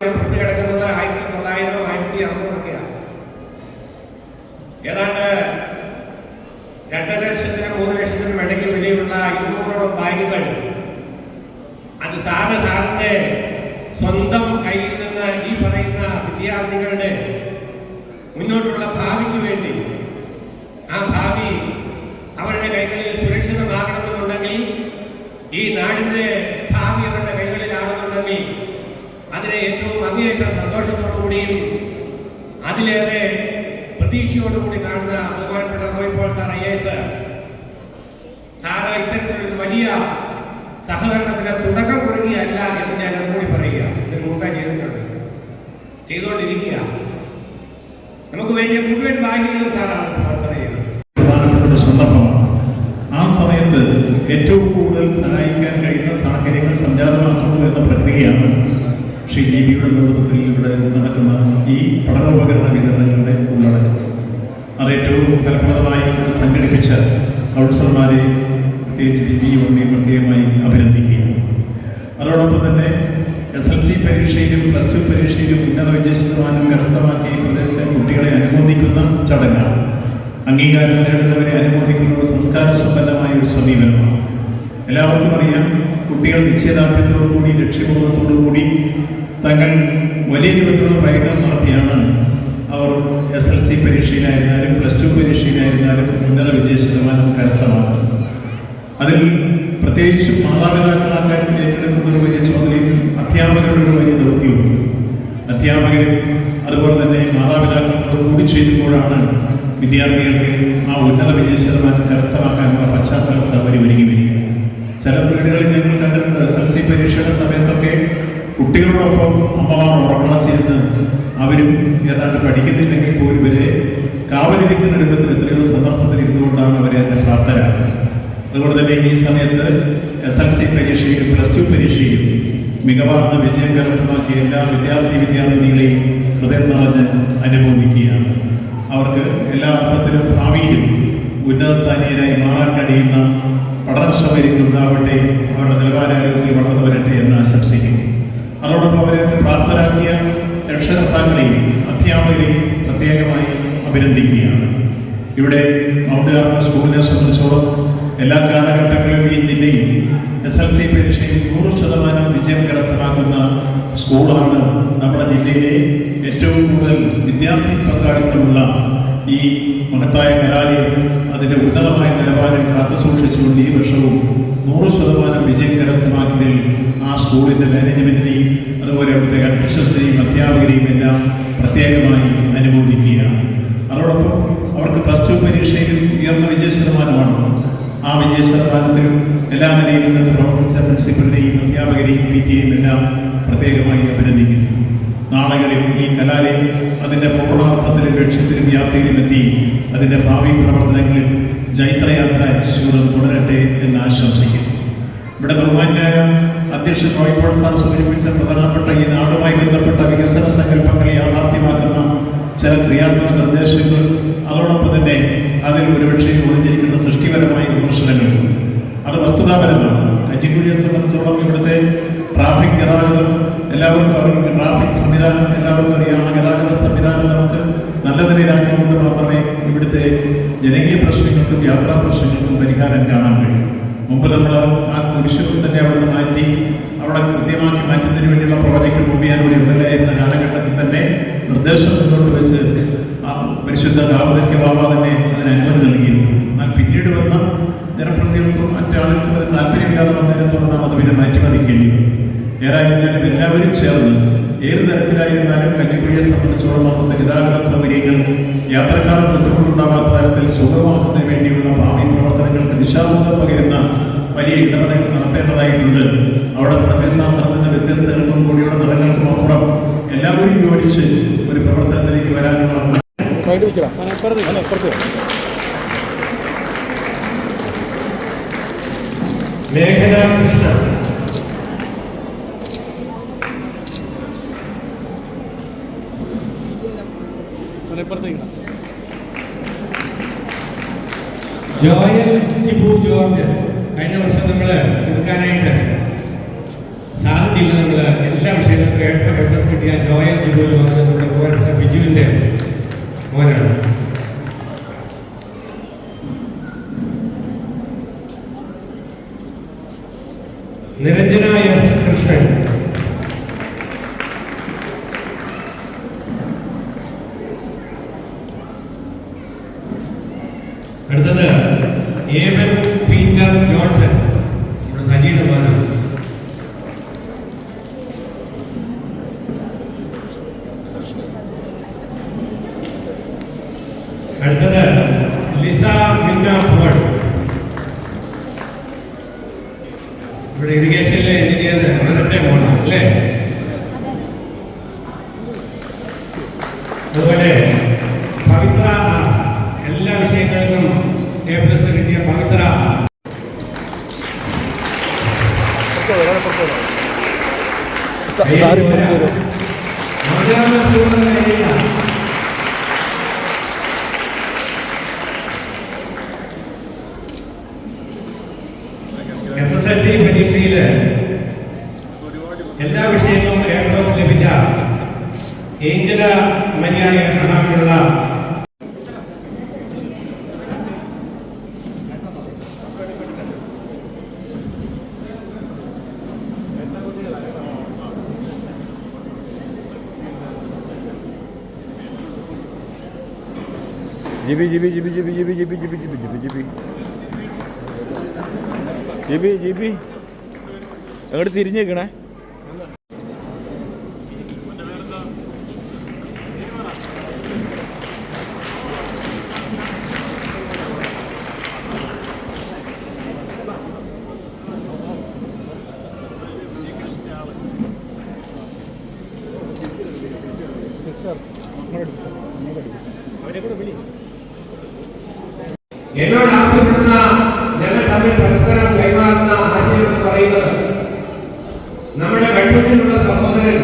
പുറത്ത് കിടക്കുന്നത് ആയിരത്തി തൊള്ളായിരം ആയിരത്തി അറുന്നൂറൊക്കെയാണ്. ഏതാണ്ട് രണ്ടര ലക്ഷത്തിന് മൂന്ന് ലക്ഷത്തിനും ഇടയ്ക്ക് വിലയുള്ള ഇരുന്നൂറോളം ബാഗുകൾ അത് സാറ് സാറിന്റെ സ്വന്തം കയ്യിൽ നിന്ന് ഈ പറയുന്ന വിദ്യാർത്ഥികളുടെ മുന്നോട്ടുള്ള ഭാവിക്ക് വേണ്ടി ആ ഭാവി അവരുടെ കൈകളിൽ സുരക്ഷിതമാകണമെന്നുണ്ടെങ്കിൽ ഈ നാടിന്റെ ഭാവി അവരുടെ കൈകളിലാണെന്നുണ്ടെങ്കിൽ അതിനെ ഏറ്റവും അങ്ങേയറ്റം സന്തോഷത്തോടുകൂടിയും അതിലേറെ പ്രതീക്ഷയോടുകൂടി കാണുന്ന ബഹുമാനപ്പെട്ട Roy Paul sir I S. Sir ഇത്തരത്തിലൊരു വലിയ സഹകരണത്തിന് തുടക്കം കുറങ്ങിയല്ല എന്ന് ഞാൻ അതുകൂടി പറയുക. ഇതിന് മുമ്പേ ചെയ്തിട്ടുണ്ട്. ചെയ്തുകൊണ്ടിരിക്കുക. നമുക്ക് വേണ്ടിയ മുഴുവൻ ബാങ്കുകളും സാറാണ് സ്പോൺസർ സമയത്ത് ഏറ്റവും കൂടുതൽ സഹായിക്കാൻ കഴിയുന്ന സാഹചര്യങ്ങൾ സംജാതമാക്കുന്നു എന്ന പ്രക്രിയയാണ് ശ്രീ ജി നേതൃത്വത്തിൽ ഇവിടെ നടക്കുന്ന ഈ പഠനോപകരണ വിതരണങ്ങളുടെ ഉള്ളടക്കം അത് ഏറ്റവും ഫലപ്രദമായി സംഘടിപ്പിച്ച കൗൺസിലർമാരെ പ്രത്യേകിച്ച് ബി പ്രത്യേകമായി അഭിനന്ദിക്കുകയാണ്. അതോടൊപ്പം തന്നെ എസ് എൽ സി പരീക്ഷയിലും പ്ലസ് ടു പരീക്ഷയിലും ഉന്നത വിജയ ശതമാനം കരസ്ഥമാക്കി പ്രദേശത്തെ കുട്ടികളെ അനുമോദിക്കുന്ന ചടങ്ങാണ്. അംഗീകാരം നേടുന്നവരെ അനുമോദിക്കുന്ന ഒരു സംസ്കാര സമ്പന്നമായ ഒരു സമീപനമാണ്. എല്ലാവർക്കും അറിയാം കുട്ടികൾ നിശ്ചയദാർഢ്യത്തോടുകൂടി ലക്ഷ്യബോധത്തോടുകൂടി തങ്ങൾ വലിയ രൂപത്തിലുള്ള പ്രയത്നം നടത്തിയാണ് അവർ എസ് എൽ സി പരീക്ഷയിലായിരുന്നാലും പ്ലസ് ടു പരീക്ഷയിലായിരുന്നാലും ഉന്നത വിജയ ശതമാനം കരസ്ഥമാക്കുന്നത്. അതിൽ പ്രത്യേകിച്ചും കാര്യത്തിൽ ഏറ്റെടുക്കുന്ന ഒരു വലിയ ചുമതലയും അധ്യാപകരുടെ ഒരു വലിയ ദൗത്യവും. അധ്യാപകരും അതുപോലെ തന്നെ മാതാപിതാക്കളോട് കൂടി ചെയ്യുമ്പോഴാണ് വിദ്യാർത്ഥികൾക്ക് ആ ഉന്നത വിജയ ശതമാനം കരസ്ഥമാക്കാനുള്ള പശ്ചാത്തല സൗകര്യം ഒരുങ്ങി വരിക. ചില വീടുകളിൽ ഞങ്ങൾ കണ്ടിട്ടുണ്ട് എസ് എൽ സി പരീക്ഷയുടെ സമയത്തൊക്കെ കുട്ടികളോടൊപ്പം അമ്മമാർ ഉറക്കളച്ചിരുന്ന് അവരും ഏതാണ്ട് പഠിക്കുന്നില്ലെങ്കിൽ പോലും വരെ കാവലിരിക്കുന്ന രൂപത്തിൽ എത്രയോ സന്ദർഭത്തിൽ ഇരുന്നുകൊണ്ടാണ് അവരെ അതിന് പ്രാപ്തരാകുന്നത്. അതുകൊണ്ട് തന്നെ ഈ സമയത്ത് എസ് എൽ സി പരീക്ഷയിലും പ്ലസ് ടു പരീക്ഷയിലും മികവാർന്ന വിജയം കരസ്ഥമാക്കിയ എല്ലാ വിദ്യാർത്ഥി വിദ്യാർത്ഥിനികളെയും ഹൃദയം നിറഞ്ഞ് അനുമോദിക്കുകയാണ്. അവർക്ക് എല്ലാ അർത്ഥത്തിലും ഭാവിയിലും ഉന്നതസ്ഥാനീയരായി മാറാൻ കഴിയുന്ന പഠനക്ഷമരിക്കുണ്ടാവട്ടെ അവരുടെ നിലവാരാരോഗ്യത്തിൽ വളർന്നു വരട്ടെ എന്ന് ആശംസിക്കുന്നു. അതോടൊപ്പം അവരെ പ്രാപ്തരാക്കിയ രക്ഷകർത്താക്കളെയും അധ്യാപകരെയും പ്രത്യേകമായി അഭിനന്ദിക്കുകയാണ്. ഇവിടെ മൗണ്ട് കാർമൽ സ്കൂളിനെ സംബന്ധിച്ചോളം എല്ലാ കാലഘട്ടങ്ങളിലും ഈ ജില്ലയിൽ എസ് എൽ സി പരീക്ഷയിൽ നൂറ് ശതമാനം വിജയം കരസ്ഥമാക്കുന്ന സ്കൂളാണ് നമ്മുടെ ജില്ലയിലെ ഏറ്റവും കൂടുതൽ വിദ്യാർത്ഥി പങ്കാളിത്തമുള്ള ഈ മഹത്തായ കലാലയം അതിന്റെ ഉന്നതമായ നിലവാരം കാത്തുസൂക്ഷിച്ചുകൊണ്ട് ഈ വർഷവും നൂറ് ശതമാനം വിജയം കരസ്ഥമാക്കിയതിൽ ആ സ്കൂളിന്റെ മാനേജ്മെന്റിനെയും അതുപോലെ അവിടുത്തെ അഡ്മിഷൻസിനെയും അധ്യാപകരെയും എല്ലാം പ്രത്യേകമായി അനുമോദിക്കുകയാണ്. അതോടൊപ്പം അവർക്ക് പ്ലസ് ടു പരീക്ഷയിൽ ഉയർന്ന വിജയ ശതമാനമാണ്. ആ വിജയ ശതമാനത്തിലും എല്ലാ നിലയിലും നിന്ന് പ്രവർത്തിച്ച പ്രിൻസിപ്പലിനെയും അധ്യാപകരെയും പി ടിയെയും എല്ലാം പ്രത്യേകമായി അഭിനന്ദിക്കുന്നു. നാളുകളിൽ ഈ കലാലയം അതിന്റെ പൂർണാർത്ഥത്തിലും ലക്ഷ്യത്തിലും വ്യാപ്തിയിലും എത്തി. അതിന്റെ ഭാവി പ്രവർത്തനങ്ങളിൽ ജൈത്രയാത്ര ഈശ്വരൻ തുടരട്ടെ എന്ന് ആശംസിക്കുന്നു. ഇവിടെ ബഹുമാന്യായ അധ്യക്ഷൻ റോയ്പോൾ സാർ സൂചിപ്പിച്ച പ്രധാനപ്പെട്ട ഈ നാടുമായി ബന്ധപ്പെട്ട വികസന സങ്കല്പങ്ങളെ യാഥാർത്ഥ്യമാക്കുന്ന ചില ക്രിയാത്മക നിർദ്ദേശങ്ങൾ അതോടൊപ്പം തന്നെ അതിൽ ഒരുപക്ഷെ ഒളിഞ്ഞിരിക്കുന്ന സൃഷ്ടിപരമായ വിമർശനങ്ങളുണ്ട്. അത് വസ്തുതാപരമാണ്. കഞ്ഞിക്കുഴിയെ സംബന്ധിച്ചോളം ഇവിടുത്തെ ട്രാഫിക് ഗതാഗതം എല്ലാവർക്കും അവർക്ക് ട്രാഫിക് സംവിധാനം എല്ലാവർക്കും അറിയാം. ഗതാഗത സംവിധാനം നമുക്ക് നല്ല നിലയിലാക്കിക്കൊണ്ട് മാത്രമേ ഇവിടുത്തെ ജനകീയ പ്രശ്നങ്ങൾക്കും യാത്രാ പ്രശ്നങ്ങൾക്കും പരിഹാരം കാണാൻ കഴിയും. മുമ്പ് നമ്മൾ ആ കുരിശും തന്നെ അവിടെ മാറ്റി അവിടെ കൃത്യമാക്കി മാറ്റുന്നതിന് വേണ്ടിയുള്ള പ്രോജക്റ്റ് നമ്മൾ എന്ന കാലഘട്ടത്തിൽ തന്നെ നിർദ്ദേശം മുന്നോട്ട് വെച്ച് ആ പരിശുദ്ധ കാവലിക്ക ബാബ തന്നെ അതിന് അനുമതി നൽകിയിരുന്നു. എന്നാൽ പിന്നീട് വന്ന ജനപ്രതിനിധികൾക്കും മറ്റാളുകൾക്കും അത് താല്പര്യമില്ലാതെ വന്നതിനെ തുടർന്നാണ് അത് പിന്നെ മാറ്റിമറിക്കേണ്ടി ഏതായിരുന്നാലും എല്ലാവരും ചേർന്ന് ഏത് തരത്തിലായിരുന്നാലും കഞ്ഞിക്കുഴിയെ സംബന്ധിച്ചോളം അവിടുത്തെ ഗതാഗത സൗകര്യങ്ങൾ യാത്രക്കാർ ബുദ്ധിമുട്ടുണ്ടാകാത്ത തരത്തിൽ സുഗമമാക്കുന്നതിന് വേണ്ടിയുള്ള ഭാവി പ്രവർത്തനങ്ങൾക്ക് ദിശാബോധം പകരുന്ന വലിയ ഇടപെടലുകൾ നടത്തേണ്ടതായിട്ടുണ്ട്. അവിടെ പ്രത്യയശാസ്ത്രത്തിന്റെ വ്യത്യസ്തങ്ങൾക്കും കൂടിയുള്ള നിറങ്ങൾക്കും അപ്പുറം എല്ലാവരും യോജിച്ച് ഒരു പ്രവർത്തനത്തിലേക്ക് വരാനുള്ള സൈഡ് ജോയൽ ടിപ്പു ജോർജ് കഴിഞ്ഞ വർഷം നമ്മൾ കൊടുക്കാനായിട്ട് സാധിച്ചില്ല നമ്മൾ എല്ലാ വിഷയത്തിലും കേട്ട എ പ്ലസ് കിട്ടിയ ജോയൽ ജിബു ജോർജ് നമ്മുടെ പോരാട്ട ബിജുവിന്റെ മോനാണ്. Niranjana S Krishnan. speak up yourself. ഇവിടെ സജീടെ പാത്രം അടുത്തത് ലിസ മിന്ന ഫോൾ ഇവിടെ ഇറിഗേഷനിലെ എഞ്ചിനീയർ വളരട്ടെ മോളാണ് അല്ലേ നവജാത എസ് എസ് എൽ സി പരീക്ഷയിൽ എല്ലാ വിഷയങ്ങളും എ പ്ലസ് ലഭിച്ച ഏഞ്ചല മരിയായ എബ്രഹാമിനുള്ള Jibi GB GB GB GB GB GB GB GB GB GB GB അങ്ങോട്ട് തിരിഞ്ഞേക്കണേ എന്നോട് ആവശ്യപ്പെടുന്ന ഞങ്ങൾ തമ്മിൽ പരസ്പരം കൈമാറുന്ന ആശയം എന്ന് പറയുന്നത് നമ്മുടെ കൺമുന്നിലുള്ള സഹോദരൻ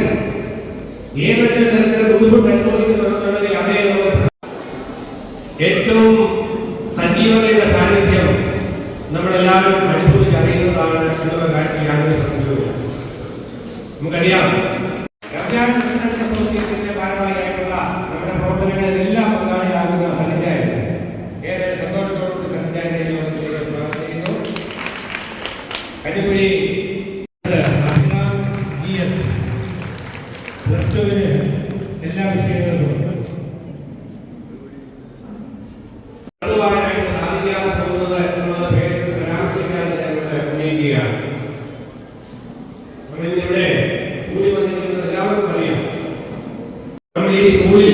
ഏതെങ്കിലും തരത്തിലുള്ള ബുദ്ധിമുട്ട് അനുഭവിക്കുന്നുണ്ടെന്നുണ്ടെങ്കിൽ അവരെ ഏറ്റവും സജീവതയുടെ സാന്നിധ്യം നമ്മളെല്ലാവരും അനുഭവിച്ചറിയുന്നതാണ് എന്നുള്ള കാര്യത്തിൽ യാതൊരു സംശയവുമില്ല. നമുക്കറിയാം ഇവിടെ കൂടി വന്നിരിക്കുന്നത് എല്ലാവർക്കും അറിയാം. നമ്മൾ ഈ സ്കൂളിൽ